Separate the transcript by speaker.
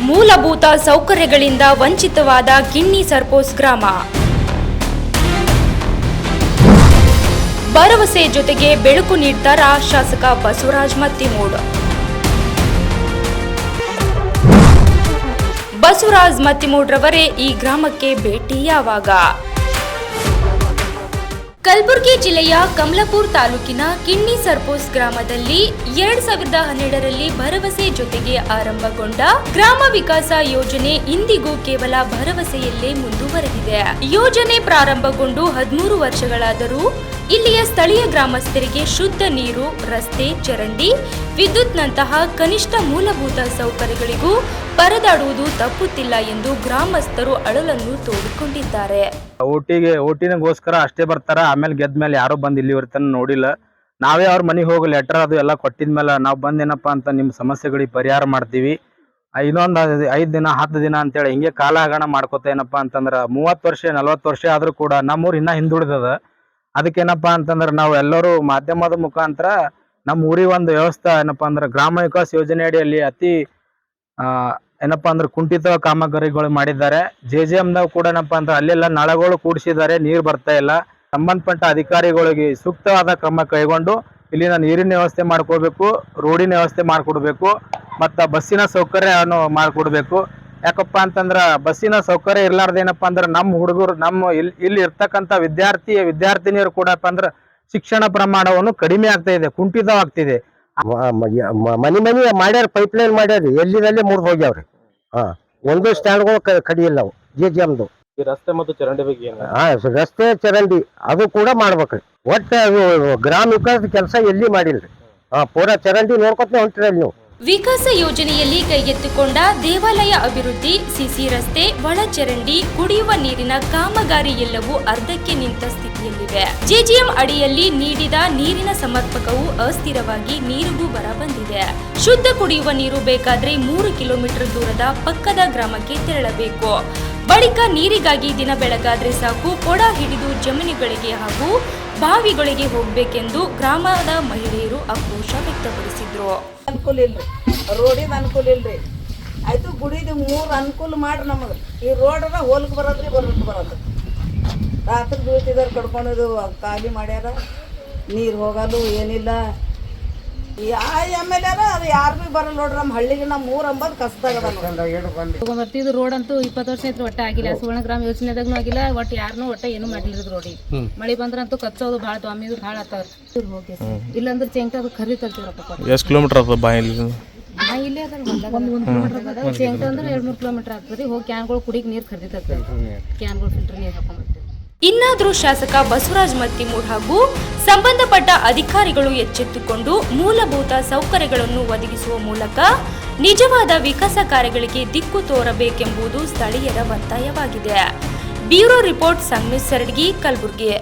Speaker 1: ಮೂಲಭೂತ ಸೌಕರ್ಯಗಳಿಂದ ವಂಚಿತವಾದ ಕಿನ್ನಿ ಸರ್ಪೋಸ್ ಗ್ರಾಮ. ಭರವಸೆ ಜೊತೆಗೆ ಬೆಳಕು ನೀಡ್ತಾರ ಶಾಸಕ ಬಸವರಾಜ್ ಮತ್ತಿಮೂಡ್. ಬಸವರಾಜ್ ಮತ್ತಿಮೂಡ್ರವರೇ ಈ ಗ್ರಾಮಕ್ಕೆ ಭೇಟಿ ಯಾವಾಗ? ಕಲಬುರಗಿ ಜಿಲ್ಲೆಯ ಕಮಲಾಪುರ ತಾಲೂಕಿನ ಕಿಣ್ಣಿ ಸರ್ಪೋಸ್ ಗ್ರಾಮದಲ್ಲಿ ಎರಡ್ ಸಾವಿರದ ಹನ್ನೆರಡರಲ್ಲಿ ಭರವಸೆ ಜೊತೆಗೆ ಆರಂಭಗೊಂಡ ಗ್ರಾಮ ವಿಕಾಸ ಯೋಜನೆ ಇಂದಿಗೂ ಕೇವಲ ಭರವಸೆಯಲ್ಲೇ ಮುಂದುವರೆದಿದೆ. ಯೋಜನೆ ಪ್ರಾರಂಭಗೊಂಡು ಹದಿಮೂರು ವರ್ಷಗಳಾದರೂ ಇಲ್ಲಿಯ ಸ್ಥಳೀಯ ಗ್ರಾಮಸ್ಥರಿಗೆ ಶುದ್ಧ ನೀರು, ರಸ್ತೆ, ಚರಂಡಿ, ವಿದ್ಯುತ್ನಂತಹ ಕನಿಷ್ಠ ಮೂಲಭೂತ ಸೌಕರ್ಯಗಳಿಗೂ ಪರದಾಡುವುದು ತಪ್ಪುತ್ತಿಲ್ಲ ಎಂದು ಗ್ರಾಮಸ್ಥರು ಅಳಲನ್ನು ತೋಡಿಕೊಂಡಿದ್ದಾರೆ.
Speaker 2: ಓಟಿಗೆ ಓಟಿನಗೋಸ್ಕರ ಅಷ್ಟೇ ಬರ್ತಾರ, ಆಮೇಲೆ ಗೆದ್ದ ಮೇಲೆ ಯಾರು ಬಂದು ಇಲ್ಲಿ ತನಕ ನೋಡಿಲ್ಲ. ನಾವೇ ಅವ್ರ ಮನೆಗೆ ಹೋಗಿ ಲೆಟರ್ ಅದು ಎಲ್ಲ ಕೊಟ್ಟಿದ್ಮೇಲೆ ನಾವು ಬಂದೇನಪ್ಪ ಅಂತ ನಿಮ್ಮ ಸಮಸ್ಯೆಗಳಿಗೆ ಪರಿಹಾರ ಮಾಡ್ತೀವಿ. ಇನ್ನೊಂದು ಐದು ದಿನ, ಹತ್ತು ದಿನ ಅಂತೇಳಿ ಹಿಂಗೆ ಕಾಲ ಹಗರಣ ಮಾಡ್ಕೋತ ಏನಪ್ಪ ಅಂತಂದ್ರೆ ಮೂವತ್ತು ವರ್ಷ, ನಲ್ವತ್ತು ವರ್ಷ ಆದರೂ ಕೂಡ ನಮ್ಮೂರು ಇನ್ನೂ ಹಿಂದುಳಿದದ. ಅದಕ್ಕೇನಪ್ಪ ಅಂತಂದ್ರೆ ನಾವು ಎಲ್ಲರೂ ಮಾಧ್ಯಮದ ಮುಖಾಂತರ ನಮ್ಮ ಊರಿಗೆ ಒಂದು ವ್ಯವಸ್ಥೆ ಏನಪ್ಪ ಅಂದ್ರೆ ಗ್ರಾಮ ವಿಕಾಸ್ ಯೋಜನೆ ಅಡಿಯಲ್ಲಿ ಅತಿ ಏನಪ್ಪಾ ಅಂದ್ರೆ ಕುಂಠಿತ ಕಾಮಗಾರಿಗಳು ಮಾಡಿದ್ದಾರೆ. ಜೆ ಜೆ ಎಮ್ದಾಗ ಕೂಡ ಏನಪ್ಪಾ ಅಂದ್ರೆ ಅಲ್ಲೆಲ್ಲ ನಳಗಳು ಕೂಡಿಸಿದ್ದಾರೆ, ನೀರು ಬರ್ತಾ ಇಲ್ಲ. ಸಂಬಂಧಪಟ್ಟ ಅಧಿಕಾರಿಗಳಿಗೆ ಸೂಕ್ತವಾದ ಕ್ರಮ ಕೈಗೊಂಡು ಇಲ್ಲಿನ ನೀರಿನ ವ್ಯವಸ್ಥೆ ಮಾಡ್ಕೋಬೇಕು ರೋಡಿನ ವ್ಯವಸ್ಥೆ ಮಾಡಿಕೊಡ್ಬೇಕು, ಮತ್ತು ಬಸ್ಸಿನ ಸೌಕರ್ಯವನ್ನು ಮಾಡಿಕೊಡ್ಬೇಕು. ಯಾಕಪ್ಪ ಅಂತಂದ್ರೆ ಬಸ್ಸಿನ ಸೌಕರ್ಯ ಇರ್ಲಾರ್ದೇನಪ್ಪ ಅಂದ್ರೆ ನಮ್ಮ ಹುಡುಗರು ನಮ್ಮ ಇಲ್ಲಿ ಇಲ್ಲಿ ಇರ್ತಕ್ಕಂಥ ವಿದ್ಯಾರ್ಥಿ ವಿದ್ಯಾರ್ಥಿನಿಯರು ಕೂಡಪ್ಪ ಅಂದ್ರೆ ಶಿಕ್ಷಣ ಪ್ರಮಾಣವನ್ನು ಕಡಿಮೆ ಆಗ್ತಾ ಇದೆ ಕುಂಠಿತವಾಗ್ತಿದೆ
Speaker 3: ಮನಿ ಮನಿ ಮಾಡ್ಯಾರ ಪೈಪ್ ಲೈನ್ ಮಾಡ್ಯಾರ ಎಲ್ಲಿದಲ್ಲಿ ಮುರಿದು ಹೋಗ್ಯಾವ್ರಿ. ಹಾ ಒಂದು ಸ್ಟ್ಯಾಂಡ್ಗಳು ಕಡಿಯಿಲ್ಲ ಅವು ಜಿ ಜಿ ಎಮ್ದು
Speaker 2: ಈ ರಸ್ತೆ ಮತ್ತು ಚರಂಡಿ ಬಗ್ಗೆ
Speaker 3: ಹಾ ರಸ್ತೆ ಚರಂಡಿ ಅದು ಕೂಡ ಮಾಡ್ಬೇಕ್ರಿ. ಒಟ್ಟು ಅದು ಗ್ರಾಮ ವಿಕಾಸದ ಕೆಲಸ ಎಲ್ಲಿ ಮಾಡಿಲ್ರಿ? ಹಾ ಪೂರಾ ಚರಂಡಿ ನೋಡ್ಕೊತ ಹೊಂಟಿರಲ್ಲ ನೀವು.
Speaker 1: ವಿಕಾಸ ಯೋಜನೆಯಲ್ಲಿ ಕೈಗೆತ್ತಿಕೊಂಡ ದೇವಾಲಯ ಅಭಿವೃದ್ಧಿ, ಸಿಸಿ ರಸ್ತೆ, ಒಳಚರಂಡಿ, ಕುಡಿಯುವ ನೀರಿನ ಕಾಮಗಾರಿ ಎಲ್ಲವೂ ಅರ್ಧಕ್ಕೆ ನಿಂತ ಸ್ಥಿತಿಯಲ್ಲಿವೆ. ಜೆಜಿಎಂ ಅಡಿಯಲ್ಲಿ ನೀಡಿದ ನೀರಿನ ಸಮರ್ಪಕವು ಅಸ್ಥಿರವಾಗಿ ನೀರಿಗೂ ಬರ ಬಂದಿದೆ. ಶುದ್ಧ ಕುಡಿಯುವ ನೀರು ಬೇಕಾದ್ರೆ ಮೂರು ಕಿಲೋಮೀಟರ್ ದೂರದ ಪಕ್ಕದ ಗ್ರಾಮಕ್ಕೆ ತೆರಳಬೇಕು. ಬಳಿಕ ನೀರಿಗಾಗಿ ದಿನ ಬೆಳಗಾದ್ರೆ ಸಾಕು, ಕೊಡ ಹಿಡಿದು ಜಮೀನುಗಳಿಗೆ ಹಾಗೂ ಬಾವಿಗಳಿಗೆ ಹೋಗಬೇಕೆಂದು ಗ್ರಾಮದ ಮಹಿಳೆಯರು ಆಕ್ರೋಶ ವ್ಯಕ್ತಪಡಿಸಿದ್ರು.
Speaker 4: ಅನುಕೂಲ ಇಲ್ರಿ. ರೋಡಿನ ಅನುಕೂಲ ಇಲ್ರಿ. ಆಯ್ತು ಗುಡಿದು ಮೂರು ಅನುಕೂಲ ಮಾಡ್ರಿ ನಮಗೆ. ಈ ರೋಡರ ಹೋಲ್ಕ್ ಬರೋದ್ರಿ ಬರೋಕ್ ಬರೋದು ರಾತ್ರಿ ಬೀಳ್ತಿದಾರೆ ಕಡ್ಕೊಂಡಿದ್ದು ಖಾಲಿ ಮಾಡ್ಯಾರ. ನೀರು ಹೋಗಲು ಏನಿಲ್ಲ. ಯಾ ಎಂ ಎಲ್ ಎರ ಅದು ಯಾರು ಭೀ ಬರಲ್ಲ ನೋಡ್ರಿ ನಮ್ಮ ಹಳ್ಳಿಗೆ ನಮ್ಮ ಊರು ಅಂಬದು ಕಸ್ದಾಗದ
Speaker 5: ತಗೊಂಬರ್ತೀವಿ ಇದು ರೋಡ್ ಅಂತೂ ಇಪ್ಪತ್ತು ವರ್ಷ ಆಯ್ತು ಒಟ್ಟ ಆಗಿಲ್ಲ. ಸುವರ್ಣ ಗ್ರಾಮ ಯೋಜನೆದಾಗೂ ಆಗಿಲ್ಲ ಒಟ್ಟು ಯಾರನ್ನೂ ಒಟ್ಟ ಏನು ಮಾಡ್ಲಿಲ್ಲ ರೋಡಿ ಮಳೆ ಬಂದ್ರಂತೂ ಕಚ್ಚೋದು ಭಾಳ ದ್ವಾಮಿದು ಭಾಳ ಆತಾವ್ರಿ. ಹೋಗಿ ಇಲ್ಲಾಂದ್ರೆ ಚೆಂಕ ಅದು ಖರೀದಿ ತರ್ತೀವ್ರಪ್ಪ
Speaker 6: ಎಷ್ಟು ಕಿಲೋಮೀಟರ್ ಆಗ್ತದೆ ಬಾಯಲ್ಲಿ
Speaker 5: ನಾ ಇಲ್ಲೇ ಅದ. ಕಿಲೋಮೀಟರ್ ಅಂದ್ರೆ ಎರಡು ಮೂರು ಕಿಲೋಮೀಟರ್. ಆಗ್ತದೆ ಹೋಗಿ ಕ್ಯಾನ್ಗಳು ಕುಡಿಗೆ ನೀರು ಖರೀದಿ ತರ್ತೇವೆ ಕ್ಯಾನ್ಗಳು ಫಿಲ್ಟರ್ ನೀರು ಹಾಕೊಂಡ್ಬರ್ತೀವಿ
Speaker 1: ಇನ್ನಾದರೂ ಶಾಸಕ ಬಸವರಾಜ ಮತ್ತಿಮೂರ್ ಹಾಗೂ ಸಂಬಂಧಪಟ್ಟ ಅಧಿಕಾರಿಗಳು ಎಚ್ಚೆತ್ತುಕೊಂಡು ಮೂಲಭೂತ ಸೌಕರ್ಯಗಳನ್ನು ಒದಗಿಸುವ ಮೂಲಕ ನಿಜವಾದ ವಿಕಾಸ ಕಾರ್ಯಗಳಿಗೆ ದಿಕ್ಕು ತೋರಬೇಕೆಂಬುದು ಸ್ಥಳೀಯರ ಒತ್ತಾಯವಾಗಿದೆ. Bureau report Sangamesh Saradgi Kalaburagi.